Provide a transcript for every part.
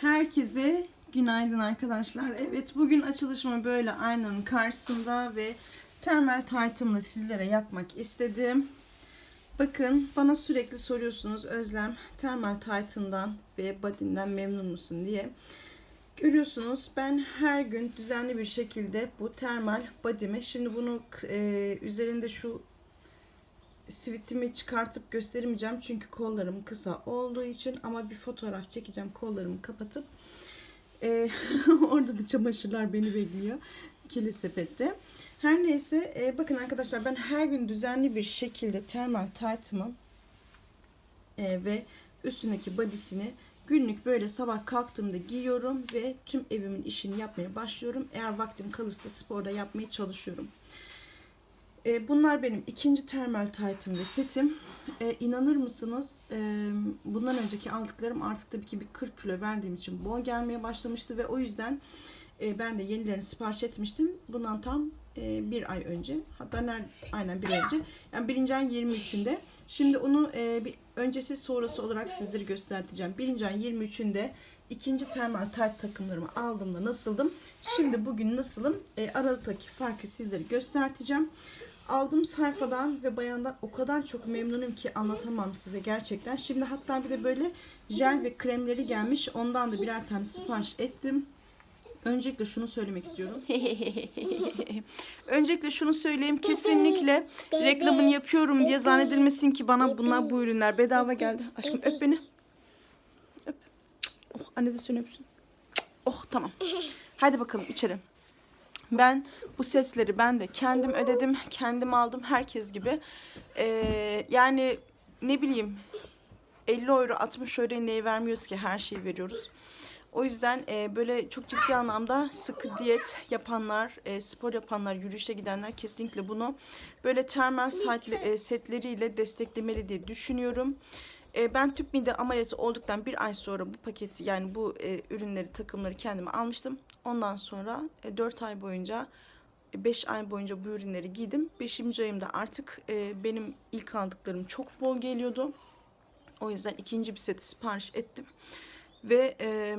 Herkese günaydın arkadaşlar. Evet bugün açılışımı böyle aynanın karşısında ve termal taytımla sizlere yapmak istedim. Bakın bana sürekli soruyorsunuz Özlem termal taytından ve body'nden memnun musun diye. Görüyorsunuz ben her gün düzenli bir şekilde bu termal body'me şimdi bunu e, üzerinde şu sivitimi çıkartıp gösteremeyeceğim çünkü kollarım kısa olduğu için ama bir fotoğraf çekeceğim kollarımı kapatıp Ee, orada da çamaşırlar beni bekliyor kili sepette her neyse e, bakın arkadaşlar ben her gün düzenli bir şekilde termal tight'ımı e, ve üstündeki bodysini günlük böyle sabah kalktığımda giyiyorum ve tüm evimin işini yapmaya başlıyorum. Eğer vaktim kalırsa sporda yapmaya çalışıyorum e, bunlar benim ikinci termal tight'ım ve setim. E, inanır mısınız? E, bundan önceki aldıklarım artık tabii ki bir 40 kilo verdiğim için bol gelmeye başlamıştı ve o yüzden e, ben de yenilerini sipariş etmiştim. Bundan tam e, bir ay önce. Hatta nerede, aynen bir ay önce. Yani birinci ayın 23'ünde. Şimdi onu e, bir öncesi sonrası olarak sizlere göstereceğim. Birinci ayın 23'ünde ikinci termal tight takımlarımı aldığımda nasıldım? Şimdi bugün nasılım? E, aradaki farkı sizlere göstereceğim. Aldığım sayfadan ve bayandan o kadar çok memnunum ki anlatamam size gerçekten. Şimdi hatta bir de böyle jel ve kremleri gelmiş. Ondan da birer tane sipariş ettim. Öncelikle şunu söylemek istiyorum. Öncelikle şunu söyleyeyim. Kesinlikle reklamını yapıyorum diye zannedilmesin ki bana bunlar bu ürünler bedava geldi. Aşkım öp beni. Öp. Oh, anne de seni öpsün. Oh tamam. Hadi bakalım içeri. Ben bu setleri ben de kendim ödedim, kendim aldım herkes gibi. Ee, yani ne bileyim 50 euro 60 euro neyi vermiyoruz ki her şeyi veriyoruz. O yüzden e, böyle çok ciddi anlamda sıkı diyet yapanlar, e, spor yapanlar, yürüyüşe gidenler kesinlikle bunu böyle termal saatli, e, setleriyle desteklemeli diye düşünüyorum. E, ben tüp mide ameliyatı olduktan bir ay sonra bu paketi yani bu e, ürünleri takımları kendime almıştım. Ondan sonra e, 4 ay boyunca 5 ay boyunca bu ürünleri giydim. 5. ayımda artık e, benim ilk aldıklarım çok bol geliyordu. O yüzden ikinci bir seti sipariş ettim. Ve e,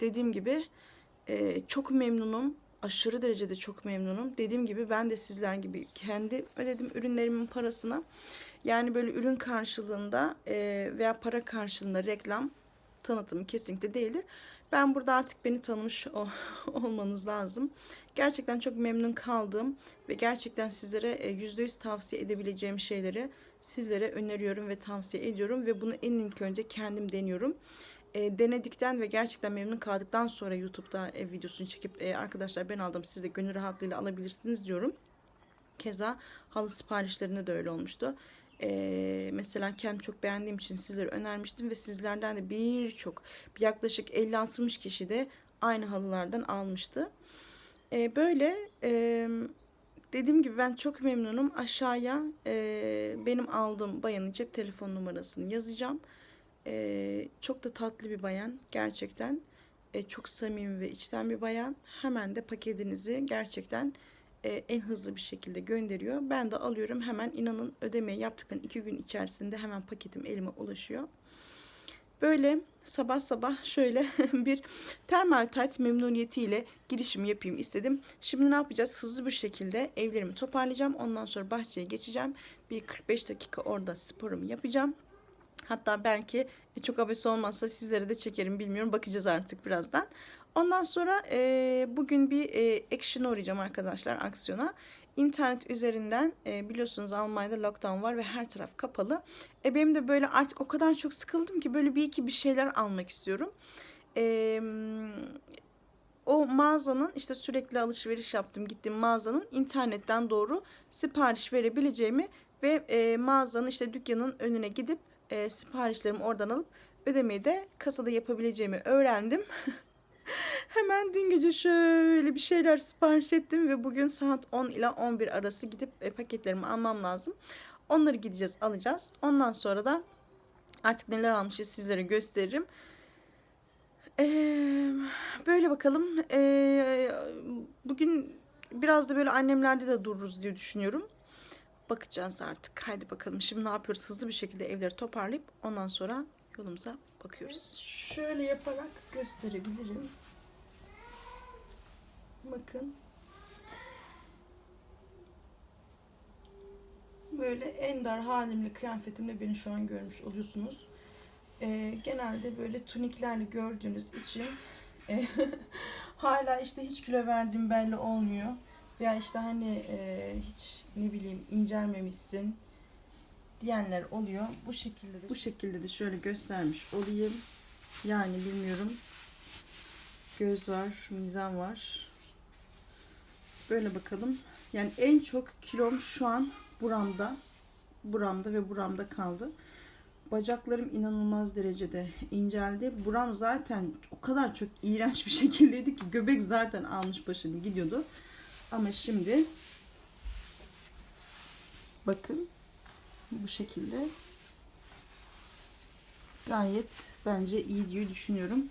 dediğim gibi e, çok memnunum. Aşırı derecede çok memnunum. Dediğim gibi ben de sizler gibi kendi ödedim ürünlerimin parasına. Yani böyle ürün karşılığında e, veya para karşılığında reklam tanıtımı kesinlikle değildir. Ben burada artık beni tanımış olmanız lazım. Gerçekten çok memnun kaldım ve gerçekten sizlere %100 tavsiye edebileceğim şeyleri sizlere öneriyorum ve tavsiye ediyorum ve bunu en ilk önce kendim deniyorum. E, denedikten ve gerçekten memnun kaldıktan sonra YouTube'da e, videosunu çekip e, arkadaşlar ben aldım siz de gönül rahatlığıyla alabilirsiniz diyorum. Keza halı siparişlerinde de öyle olmuştu. Ee, mesela kendim çok beğendiğim için sizlere önermiştim ve sizlerden de birçok yaklaşık 50-60 kişi de aynı halılardan almıştı. Ee, böyle e, dediğim gibi ben çok memnunum. Aşağıya e, benim aldığım bayanın cep telefon numarasını yazacağım. E, çok da tatlı bir bayan gerçekten. E, çok samimi ve içten bir bayan. Hemen de paketinizi gerçekten e, en hızlı bir şekilde gönderiyor. Ben de alıyorum hemen inanın ödemeyi yaptıktan iki gün içerisinde hemen paketim elime ulaşıyor. Böyle sabah sabah şöyle bir termal tight memnuniyetiyle girişim yapayım istedim. Şimdi ne yapacağız? Hızlı bir şekilde evlerimi toparlayacağım. Ondan sonra bahçeye geçeceğim. Bir 45 dakika orada sporumu yapacağım. Hatta belki çok abes olmazsa sizlere de çekerim bilmiyorum. Bakacağız artık birazdan. Ondan sonra e, bugün bir e, action'a uğrayacağım arkadaşlar aksiyona. İnternet üzerinden e, biliyorsunuz Almanya'da lockdown var ve her taraf kapalı. E, benim de böyle artık o kadar çok sıkıldım ki böyle bir iki bir şeyler almak istiyorum. E, o mağazanın işte sürekli alışveriş yaptım gittiğim mağazanın internetten doğru sipariş verebileceğimi ve e, mağazanın işte dükkanın önüne gidip e, siparişlerimi oradan alıp ödemeyi de kasada yapabileceğimi öğrendim. Hemen dün gece şöyle bir şeyler sipariş ettim ve bugün saat 10 ile 11 arası gidip e, paketlerimi almam lazım. Onları gideceğiz alacağız. Ondan sonra da artık neler almışız sizlere gösteririm. Ee, böyle bakalım. Ee, bugün biraz da böyle annemlerde de dururuz diye düşünüyorum. Bakacağız artık. Haydi bakalım. Şimdi ne yapıyoruz? Hızlı bir şekilde evleri toparlayıp ondan sonra yolumuza bakıyoruz. Şöyle yaparak gösterebilirim. Bakın. Böyle en dar halimle kıyafetimle beni şu an görmüş oluyorsunuz. Ee, genelde böyle tuniklerle gördüğünüz için e, hala işte hiç kilo verdiğim belli olmuyor. Veya işte hani e, hiç ne bileyim incelmemişsin diyenler oluyor. Bu şekilde de, bu şekilde de şöyle göstermiş olayım. Yani bilmiyorum. Göz var, mizan var. Böyle bakalım. Yani en çok kilom şu an buramda. Buramda ve buramda kaldı. Bacaklarım inanılmaz derecede inceldi. Buram zaten o kadar çok iğrenç bir şekildeydi ki göbek zaten almış başını gidiyordu. Ama şimdi bakın bu şekilde gayet bence iyi diye düşünüyorum.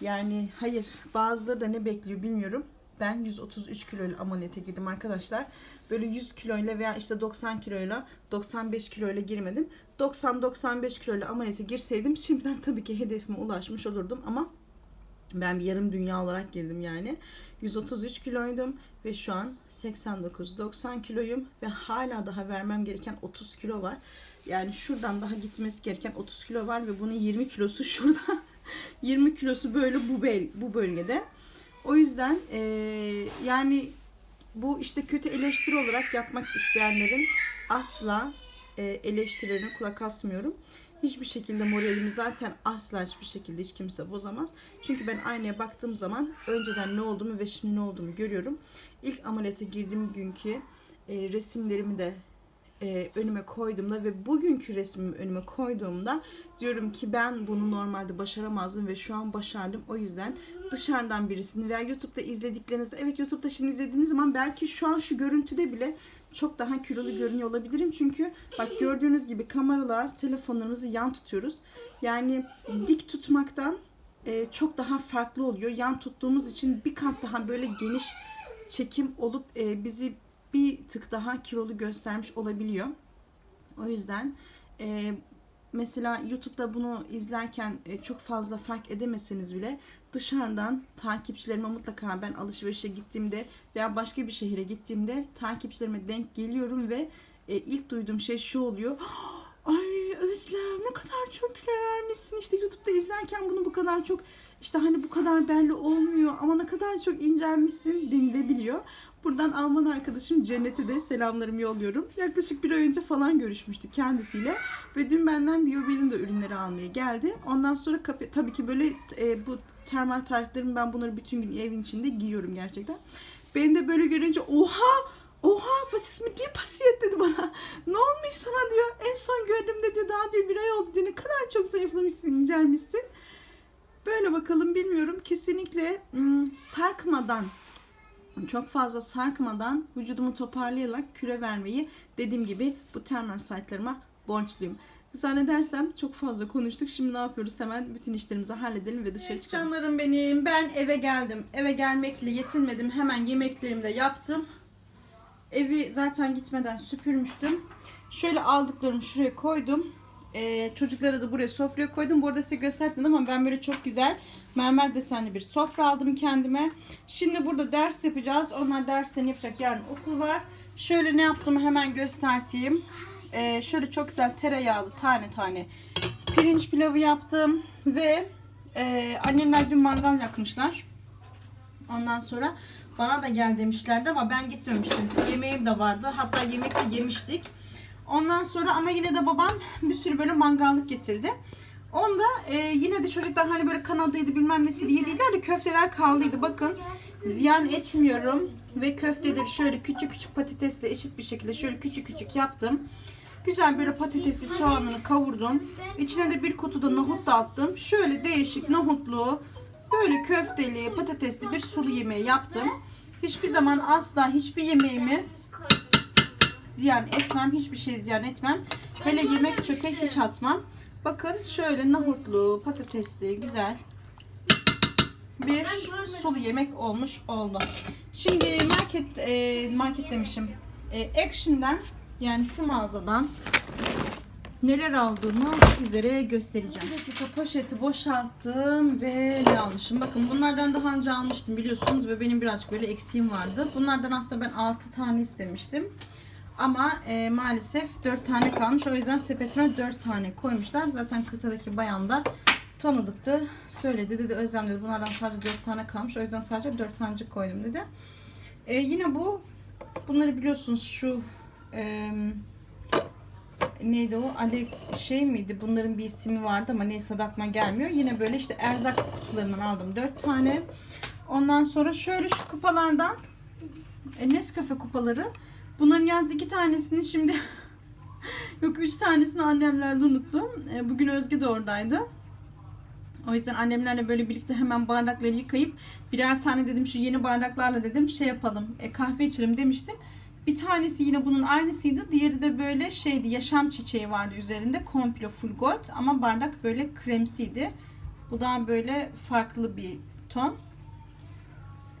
Yani hayır bazıları da ne bekliyor bilmiyorum. Ben 133 kiloyla ameliyata girdim arkadaşlar. Böyle 100 kiloyla veya işte 90 kiloyla 95 kiloyla girmedim. 90-95 kiloyla ameliyata girseydim şimdiden tabii ki hedefime ulaşmış olurdum ama ben bir yarım dünya olarak girdim yani. 133 kiloydum ve şu an 89-90 kiloyum ve hala daha vermem gereken 30 kilo var. Yani şuradan daha gitmesi gereken 30 kilo var ve bunun 20 kilosu şurada. 20 kilosu böyle bu bel bu bölgede. O yüzden eee, yani bu işte kötü eleştiri olarak yapmak isteyenlerin asla e, eleştirilerine kulak asmıyorum. Hiçbir şekilde moralimi zaten asla hiçbir şekilde hiç kimse bozamaz. Çünkü ben aynaya baktığım zaman önceden ne olduğumu ve şimdi ne olduğumu görüyorum. İlk ameliyata girdiğim günkü e, resimlerimi de e, önüme koyduğumda ve bugünkü resmimi önüme koyduğumda diyorum ki ben bunu normalde başaramazdım ve şu an başardım. O yüzden dışarıdan birisini veya YouTube'da izlediklerinizde evet YouTube'da şimdi izlediğiniz zaman belki şu an şu görüntüde bile çok daha kilolu görünüyor olabilirim. Çünkü bak gördüğünüz gibi kameralar, telefonlarımızı yan tutuyoruz. Yani dik tutmaktan e, çok daha farklı oluyor. Yan tuttuğumuz için bir kat daha böyle geniş çekim olup e, bizi bir tık daha kilolu göstermiş olabiliyor. O yüzden e, mesela YouTube'da bunu izlerken e, çok fazla fark edemeseniz bile dışarıdan takipçilerime mutlaka ben alışverişe gittiğimde veya başka bir şehire gittiğimde takipçilerime denk geliyorum ve e, ilk duyduğum şey şu oluyor. Ay Özlem ne kadar çok kilo vermişsin. İşte YouTube'da izlerken bunu bu kadar çok işte hani bu kadar belli olmuyor ama ne kadar çok incelmişsin denilebiliyor. Buradan Alman arkadaşım Cennet'e de selamlarımı yolluyorum. Yaklaşık bir ay önce falan görüşmüştük kendisiyle. Ve dün benden Biobel'in de ürünleri almaya geldi. Ondan sonra tabii ki böyle e, bu termal tariflerim ben bunları bütün gün evin içinde giyiyorum gerçekten. Beni de böyle görünce oha Oha fasis mi diye pasiyet dedi bana. Ne olmuş sana diyor. En son gördüğümde diyor daha diyor bir ay oldu diyor. Ne kadar çok zayıflamışsın, incelmişsin. Böyle bakalım bilmiyorum. Kesinlikle ım, sarkmadan çok fazla sarkmadan vücudumu toparlayarak küre vermeyi dediğim gibi bu termal site'larıma borçluyum. Zannedersem çok fazla konuştuk. Şimdi ne yapıyoruz? Hemen bütün işlerimizi halledelim ve dışarı çıkalım. Canlarım benim. Ben eve geldim. Eve gelmekle yetinmedim. Hemen yemeklerimi de yaptım. Evi zaten gitmeden süpürmüştüm. Şöyle aldıklarımı şuraya koydum. Ee, çocuklara da buraya sofraya koydum. Bu arada size göstermedim ama ben böyle çok güzel mermer desenli bir sofra aldım kendime. Şimdi burada ders yapacağız. Onlar derslerini yapacak. Yarın okul var. Şöyle ne yaptığımı hemen göstereyim. Ee, şöyle çok güzel tereyağlı tane tane pirinç pilavı yaptım. Ve e, annemler dün mangal yakmışlar. Ondan sonra bana da gel demişlerdi ama ben gitmemiştim. Yemeğim de vardı. Hatta yemek de yemiştik. Ondan sonra ama yine de babam bir sürü böyle mangallık getirdi. Onda e, yine de çocuklar hani böyle kanadıydı bilmem nesiydi yediydiler de köfteler kaldıydı. Bakın ziyan etmiyorum. Ve köfteleri şöyle küçük küçük patatesle eşit bir şekilde şöyle küçük küçük yaptım. Güzel böyle patatesi soğanını kavurdum. İçine de bir kutuda nohut da attım. Şöyle değişik nohutlu böyle köfteli patatesli bir sulu yemeği yaptım. Hiçbir zaman asla hiçbir yemeğimi ziyan etmem. Hiçbir şey ziyan etmem. Hele yemek çöpe hiç atmam. Bakın şöyle nohutlu, patatesli, güzel bir sulu yemek olmuş oldu. Şimdi market e, market demişim. E, Action'dan yani şu mağazadan neler aldığımı sizlere göstereceğim. Bir dakika poşeti boşalttım ve ne almışım? Bakın bunlardan daha önce almıştım biliyorsunuz ve benim birazcık böyle eksiğim vardı. Bunlardan aslında ben 6 tane istemiştim. Ama e, maalesef 4 tane kalmış. O yüzden sepetime 4 tane koymuşlar. Zaten kasadaki bayan da tanıdıktı. Söyledi dedi Özlem dedi bunlardan sadece 4 tane kalmış. O yüzden sadece 4 tanecik koydum dedi. E, yine bu bunları biliyorsunuz şu e, neydi o? Ali şey miydi? Bunların bir ismi vardı ama neyse aklıma gelmiyor. Yine böyle işte erzak kutularından aldım 4 tane. Ondan sonra şöyle şu kupalardan e, Nescafe kupaları. Bunların yalnız iki tanesini şimdi yok üç tanesini annemlerle unuttum. E, bugün Özge de oradaydı. O yüzden annemlerle böyle birlikte hemen bardakları yıkayıp birer tane dedim şu yeni bardaklarla dedim şey yapalım e, kahve içelim demiştim. Bir tanesi yine bunun aynısıydı. Diğeri de böyle şeydi yaşam çiçeği vardı üzerinde. Komple full gold ama bardak böyle kremsiydi. Bu daha böyle farklı bir ton.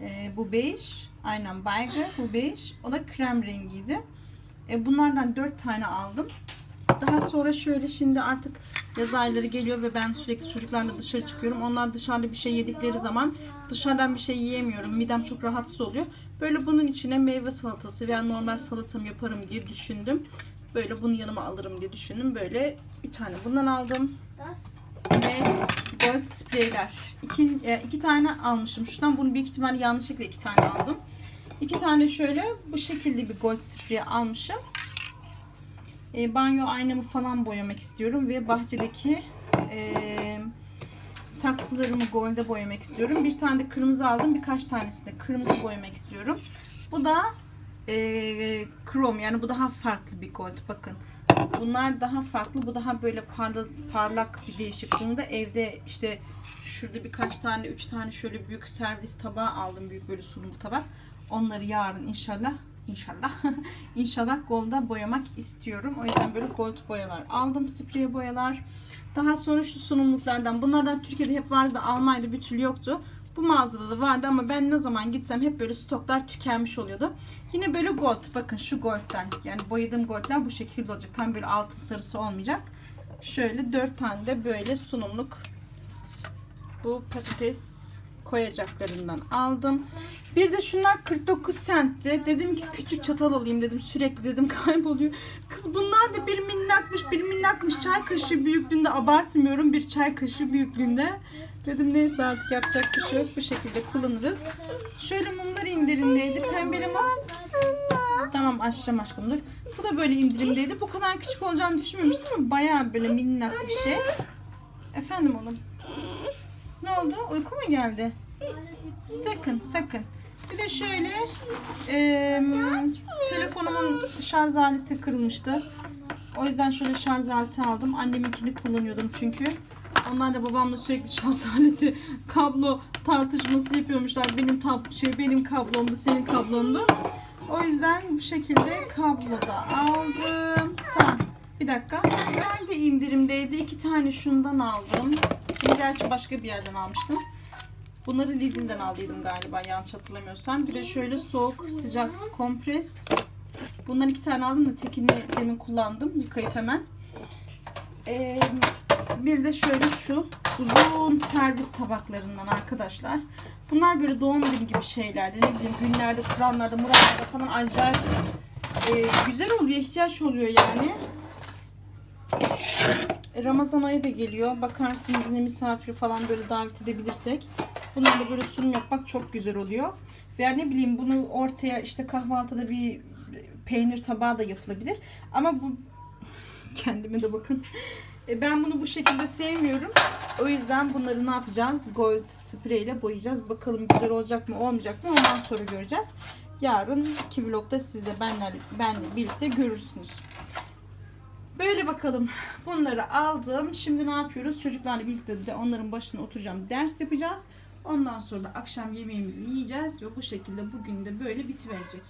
Ee, bu bej. Aynen baygı bu bej. O da krem rengiydi. E, bunlardan 4 tane aldım. Daha sonra şöyle şimdi artık yaz ayları geliyor ve ben sürekli çocuklarla dışarı çıkıyorum. Onlar dışarıda bir şey yedikleri zaman dışarıdan bir şey yiyemiyorum. Midem çok rahatsız oluyor. Böyle bunun içine meyve salatası veya normal salatamı yaparım diye düşündüm. Böyle bunu yanıma alırım diye düşündüm. Böyle bir tane bundan aldım. Ve gold spreyler. İki, e, iki tane almışım. Şuradan bunu büyük ihtimalle yanlışlıkla iki tane aldım. İki tane şöyle bu şekilde bir gold sprey almışım. E, banyo aynamı falan boyamak istiyorum ve bahçedeki e, saksılarımı golde boyamak istiyorum. Bir tane de kırmızı aldım. Birkaç tanesini de kırmızı boyamak istiyorum. Bu da e, krom yani bu daha farklı bir gold. Bakın. Bunlar daha farklı. Bu daha böyle parlak, parlak bir değişik. Bunu da evde işte şurada birkaç tane, üç tane şöyle büyük servis tabağı aldım. Büyük böyle sunum tabak. Onları yarın inşallah inşallah inşallah golda boyamak istiyorum. O yüzden böyle gold boyalar aldım. Sprey boyalar. Daha sonra şu sunumluklardan. Bunlardan Türkiye'de hep vardı. Almanya'da bir türlü yoktu. Bu mağazada da vardı ama ben ne zaman gitsem hep böyle stoklar tükenmiş oluyordu. Yine böyle gold. Bakın şu gold'den. Yani boyadığım gold'ler bu şekilde olacak. Tam böyle altın sarısı olmayacak. Şöyle 4 tane de böyle sunumluk bu patates koyacaklarından aldım. Bir de şunlar 49 centti. Dedim ki küçük çatal alayım dedim. Sürekli dedim kayboluyor. Kız bunlar da bir minnakmış, bir minnakmış. Çay kaşığı büyüklüğünde abartmıyorum. Bir çay kaşığı büyüklüğünde. Dedim neyse artık yapacak bir şey yok. Bu şekilde kullanırız. Şöyle mumlar indirimdeydi. Pembeli mum. Tamam açacağım aşkım dur. Bu da böyle indirimdeydi. Bu kadar küçük olacağını düşünmemiştim ama bayağı böyle minnak bir şey. Efendim oğlum. Ne oldu? Uyku mu geldi? Sakın sakın. Bir de şöyle eee, telefonumun şarj aleti kırılmıştı. O yüzden şöyle şarj aleti aldım. Anneminkini kullanıyordum çünkü. Onlar da babamla sürekli şarj aleti kablo tartışması yapıyormuşlar. Benim tab şey benim kablomdu, senin kablondu. O yüzden bu şekilde kablo da aldım. Tamam. Bir dakika. Nerede indirimdeydi? İki tane şundan aldım. Bunu gerçi başka bir yerden almıştım. Bunları Lidl'den aldıydım galiba yanlış hatırlamıyorsam. Bir de şöyle soğuk sıcak kompres. Bundan iki tane aldım da tekini demin kullandım. Yıkayıp hemen. Ee, bir de şöyle şu uzun servis tabaklarından arkadaşlar. Bunlar böyle doğum günü gibi şeylerdi. Ne bileyim günlerde, kuranlarda, muratlarda falan acayip e, güzel oluyor, ihtiyaç oluyor yani. Ramazan ayı da geliyor. Bakarsınız ne misafir falan böyle davet edebilirsek. Bunlarla böyle sunum yapmak çok güzel oluyor. Veya ne bileyim bunu ortaya işte kahvaltıda bir peynir tabağı da yapılabilir. Ama bu kendime de bakın. E, Ben bunu bu şekilde sevmiyorum. O yüzden bunları ne yapacağız? Gold sprey ile boyayacağız. Bakalım güzel olacak mı olmayacak mı ondan sonra göreceğiz. Yarınki vlogda siz de benler, benle birlikte görürsünüz. Böyle bakalım. Bunları aldım. Şimdi ne yapıyoruz? Çocuklarla birlikte de onların başına oturacağım. Ders yapacağız. Ondan sonra akşam yemeğimizi yiyeceğiz ve bu şekilde bugün de böyle bitiverecek.